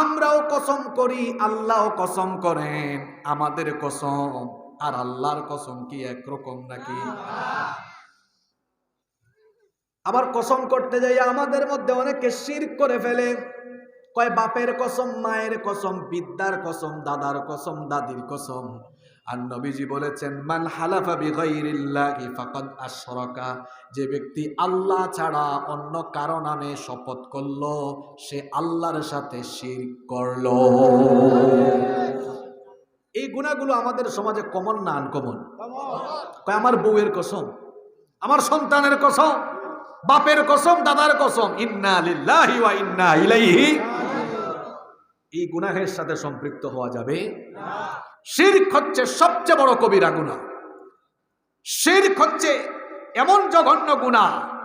আমরাও কসম করি, আল্লাহও কসম করেন। আমাদের কসম আর আল্লাহর কসম কি একরকম নাকি? আবার কসম করতে যাই আমাদের মধ্যে অনেকে শির করে ফেলে। কয়, বাপের কসম, মায়ের কসম, বিদ্যার কসম, দাদার কসম, দাদির কসম। আর নবীজি বলেছেন, মান হালাফা বিগাইরিল্লাহি ফাকাদ যে ব্যক্তি আল্লাহ ছাড়া অন্য কারও নামে শপথ করল, সে আল্লাহর সাথে শিরক করল। এই গুণাগুলো আমাদের সমাজে কমন না আনকমন আমার বউয়ের কসম, আমার সন্তানের কসম, বাপের কসম, দাদার কসম, ইন্না ওয়া ইন্না এই গুনাহের সাথে সম্পৃক্ত হওয়া যাবে শিরক হচ্ছে সবচেয়ে বড় কবিরা গুনাহ শিরক হচ্ছে এমন জঘন্য গুনাহ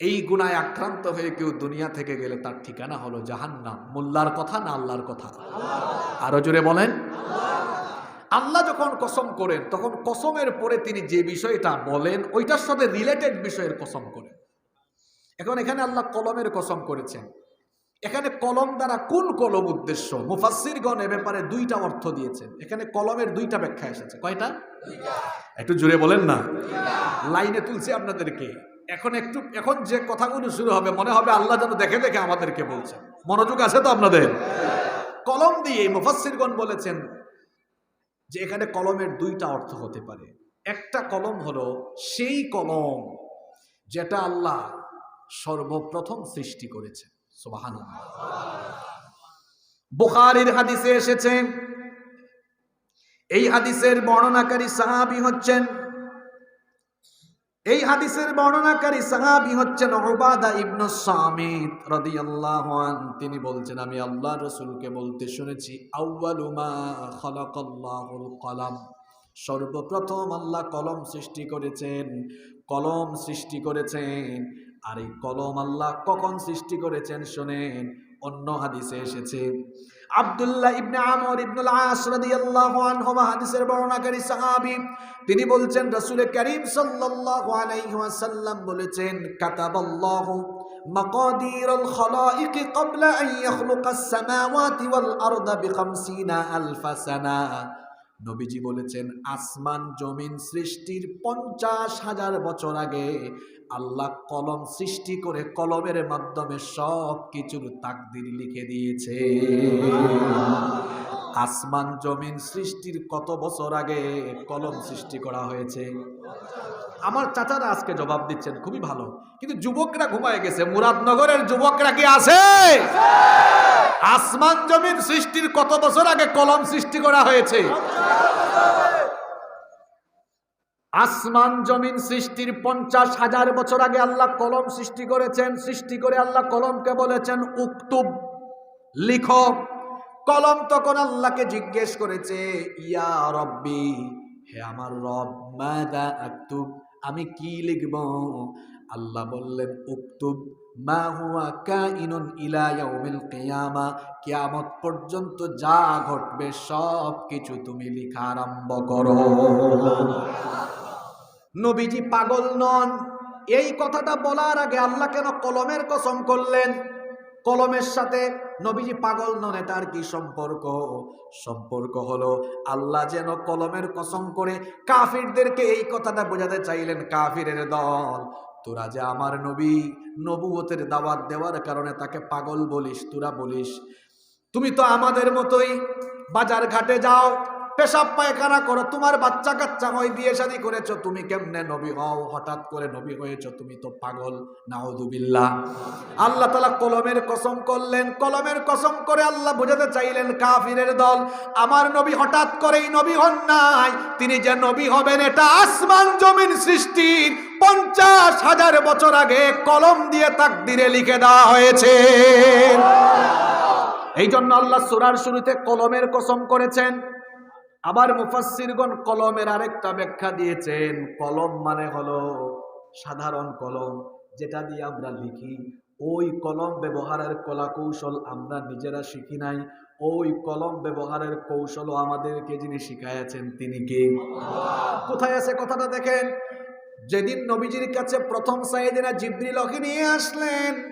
এই গুনায় আক্রান্ত হয়ে কেউ দুনিয়া থেকে গেলে তার ঠিকানা হলো জাহান্নাম। মোল্লার কথা না আল্লাহর কথা? আরও জোরে বলেন। আল্লাহ যখন কসম করেন, তখন কসমের পরে তিনি যে বিষয়টা বলেন, ওইটার সাথে রিলেটেড বিষয়ের কসম করেন। এখন এখানে আল্লাহ কলমের কসম করেছেন। এখানে কলম দ্বারা কোন কলম উদ্দেশ্য? মুফাসিরগণ এ ব্যাপারে দুইটা অর্থ দিয়েছেন। এখানে কলমের দুইটা ব্যাখ্যা এসেছে। কয়টা? একটু জুড়ে বলেন না। লাইনে তুলছি আপনাদেরকে। এখন একটু এখন যে কথাগুলো শুরু হবে মনে হবে আল্লাহ যেন দেখে দেখে আমাদেরকে বলছে মনোযোগ আছে তো আপনাদের? কলম দিয়ে মুফাসিরগণ বলেছেন যে এখানে কলমের দুইটা অর্থ হতে পারে। একটা কলম হলো সেই কলম যেটা আল্লাহ সর্বপ্রথম সৃষ্টি করেছে বুখারির হাদিসে এসেছে, এই হাদিসের বর্ণনাকারী সাহাবি হচ্ছেন, এই হাদিসের বর্ণনাকারী সাহাবি হচ্ছেন ওবাদা ইবনু সামিত রাদিয়াল্লাহু আন। তিনি বলছেন, আমি আল্লাহ রসুলকে বলতে শুনেছি, আউয়ালু মা খালাকাল্লাহুল কলাম। সর্বপ্রথম আল্লাহ কলম সৃষ্টি করেছেন, কলম সৃষ্টি করেছেন আর এই কলম আল্লাহ কখন সৃষ্টি করেছেন শোনেন, অন্য হাদিসে এসেছে। আব্দুল্লাহ ইবনে আমর ইবনুল আস আল্লাহ আনহু হাদিসের বর্ণনাকারী সাহাবী, তিনি বলছেন, রাসূলের করিম সাল্লাল্লাহু আলাইহি বলেছেন, কাতাবাল্লাহু মাকাদিরাল খলাইক ক্বাবলা আন ইয়াখলুকাস সামাওয়াতি ওয়াল আরদা বিখামসিনা আলফা সানা। নবীজি বলেছেন, আসমান জমিন সৃষ্টির পঞ্চাশ হাজার বছর আগে আল্লাহ কলম সৃষ্টি করে কলমের মাধ্যমে সব কিছুর তাকদির লিখে দিয়েছে। আসমান জমিন সৃষ্টির কত বছর আগে কলম সৃষ্টি করা হয়েছে? আমার চাচারা আজকে জবাব দিচ্ছেন, খুবই ভালো। কিন্তু যুবকরা ঘুমায় গেছে, মুরাদনগরের যুবকরা কি আছে? আসমান জমিন সৃষ্টির কত বছর আগে কলম সৃষ্টি করা হয়েছে? আসমান জমিন সৃষ্টির পঞ্চাশ হাজার বছর আগে আল্লাহ কলম সৃষ্টি করেছেন, সৃষ্টি করে আল্লাহ কলমকে বলেছেন, উক্তুব, লিখো। কলম তখন আল্লাহকে জিজ্ঞেস করেছে, ইয়া রব্বি, হে আমার রব, মাদা আক্তুব আমি কি লিখব? আল্লাহ বললেন, উক্তুব, মা হুয়া কা কাইনুন ইলা ইয়াউমিল কিয়ামা, কিয়ামত পর্যন্ত যা ঘটবে সব কিছু তুমি লিখা আরম্ভ করো। নবীজি পাগল নন। এই কথাটা বলার আগে আল্লাহ কেন কলমের কসম করলেন? কলমের সাথে নবীজি পাগল নন, এটার কি সম্পর্ক? সম্পর্ক হলো আল্লাহ যেন কলমের কসম করে কাফিরদেরকে এই কথাটা বোঝাতে চাইলেন, কাফিরের দল। তোরা যে আমার নবী, নবুয়তের দাওয়াত দেওয়ার কারণে তাকে পাগল বলিস, তোরা বলিস। তুমি তো আমাদের মতোই বাজার ঘাটে যাও পেশাব পায়খানা করো তোমার বাচ্চা কাচ্চা হয় বিয়ে শাদী করেছ তুমি কেমনে নবী হও? হঠাৎ করে নবী হয়েছো তুমি তো পাগল নাউদুবিল্লাহ আল্লাহ তালা কলমের কসম করলেন কলমের কসম করে আল্লাহ বোঝাতে চাইলেন কাফিরের দল আমার নবী হঠাৎ করেই নবী হন নাই তিনি যে নবী হবেন এটা আসমান জমিন সৃষ্টির পঞ্চাশ হাজার বছর আগে কলম দিয়ে তাকদিরে লিখে দেওয়া হয়েছে। এই জন্য আল্লাহ সুরার শুরুতে কলমের কসম করেছেন আবার মুফাসসিরগণ কলমের আরেকটা ব্যাখ্যা দিয়েছেন। কলম মানে হলো সাধারণ কলম, যেটা দিয়ে আমরা লিখি। ওই কলম ব্যবহারের কলা কৌশল আমরা নিজেরা শিখি নাই। ওই কলম ব্যবহারের কৌশলও আমাদেরকে যিনি শিখাইয়াছেন তিনি কে? কোথায় আছে কথাটা দেখেন? যেদিন নবীজির কাছে প্রথম সাইদিনা জিব্রিল নিয়ে আসলেন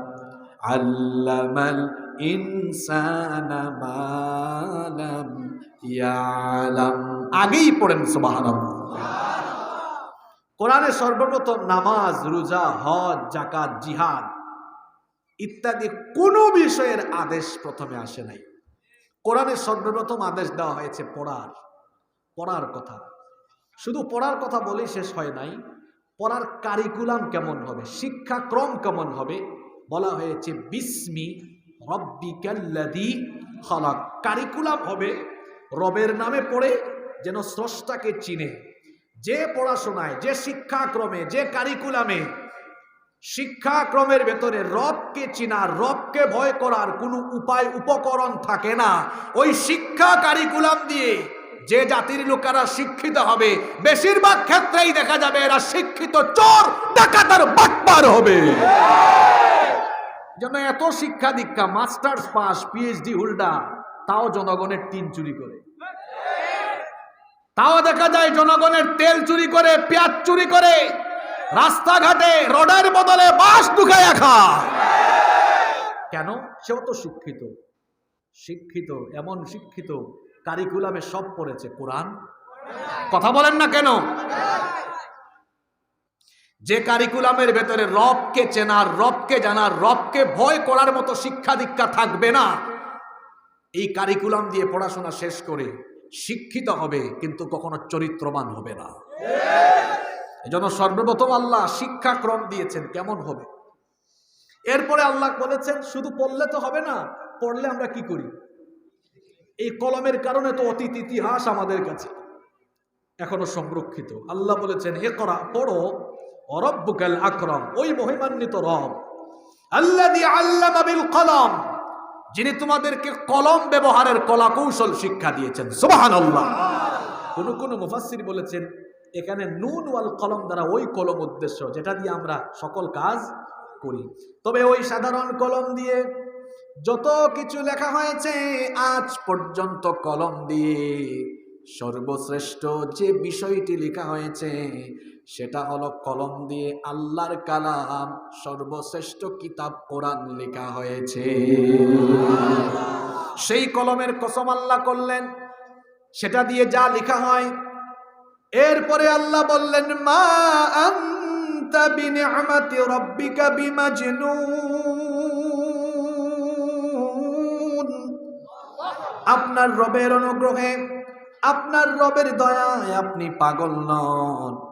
আল্লামাল ইনসানা মালাম ইয়ালাম আগেই পড়েন, সুবহানাল্লাহ। কোরআনে সর্বপ্রথম নামাজ, রোজা, হজ জাকাত জিহাদ ইত্যাদি কোনো বিষয়ের আদেশ প্রথমে আসে নাই। কোরআনে সর্বপ্রথম আদেশ দেওয়া হয়েছে পড়ার পড়ার কথা। শুধু পড়ার কথা বলেই শেষ হয় নাই, পড়ার কারিকুলাম কেমন হবে, শিক্ষাক্রম কেমন হবে বলা হয়েছে, বিস্মি রব্বিকাল্লাদি খলাক। কারিকুলাম হবে, রবের নামে পড়ে যেন স্রষ্টাকে চিনে। যে পড়াশোনায়, যে শিক্ষাক্রমে, যে কারিকুলামে শিক্ষাক্রমের ভেতরে রবকে চিনার রবকে ভয় করার কোনো উপায়, উপকরণ থাকে না। ওই শিক্ষা কারিকুলাম দিয়ে যে জাতির লোকেরা শিক্ষিত হবে, বেশিরভাগ ক্ষেত্রেই দেখা যাবে এরা শিক্ষিত চোর, ডাকাতার বাটপার হবে। যেন এত শিক্ষা দীক্ষা, মাস্টার্স পাস পিএইচডি হোল্ডার, তাও জনগণের টিন চুরি করে। তাও দেখা যায় জনগণের তেল চুরি করে, পেঁয়াজ চুরি করে, রাস্তাঘাটে রডের বদলে বাস ঢুকাইয়া খায় কেন? সেও তো শিক্ষিত। শিক্ষিত, এমন শিক্ষিত কারিকুলামে সব পড়েছে। কোরআন? কথা বলেন না কেন? যে কারিকুলামের ভেতরে রবকে চেনার, রবকে জানার, রবকে ভয় করার মতো শিক্ষা দীক্ষা থাকবে না। এই কারিকুলাম দিয়ে পড়াশোনা শেষ করে শিক্ষিত হবে, কিন্তু কখনো চরিত্রবান হবে না। এজন্য সর্বপ্রথম আল্লাহ শিক্ষাক্রম দিয়েছেন, কেমন হবে? এরপরে আল্লাহ বলেছেন, শুধু পড়লে তো হবে না, পড়লে আমরা কি করি? এই কলমের কারণে তো অতীত ইতিহাস আমাদের কাছে এখনও সংরক্ষিত। আল্লাহ বলেছেন এ করা পড়ো অরব্বুকাল আকরম, ওই মহিমান্বিত রব আল্লাহ আল্লামা বিল কলম, যিনি তোমাদেরকে কলম ব্যবহারের কলা কৌশল শিক্ষা দিয়েছেন। সুবাহান আল্লাহ কোন কোন মুফাসির বলেছেন, এখানে নুন ওয়াল কলম দ্বারা ওই কলম উদ্দেশ্য, যেটা দিয়ে আমরা সকল কাজ করি। তবে ওই সাধারণ কলম দিয়ে যত কিছু লেখা হয়েছে, আজ পর্যন্ত কলম দিয়ে সর্বশ্রেষ্ঠ যে বিষয়টি লেখা হয়েছে, সেটা হলো কলম দিয়ে আল্লাহর কালাম, সর্বশ্রেষ্ঠ কিতাব কোরআন লেখা হয়েছে। সেই কলমের কসম আল্লাহ করলেন, সেটা দিয়ে যা লেখা হয়। এরপরে আল্লাহ বললেন, মা আনতা আপনার রবের অনুগ্রহে আপনার রবের দয়ায় আপনি পাগল নন।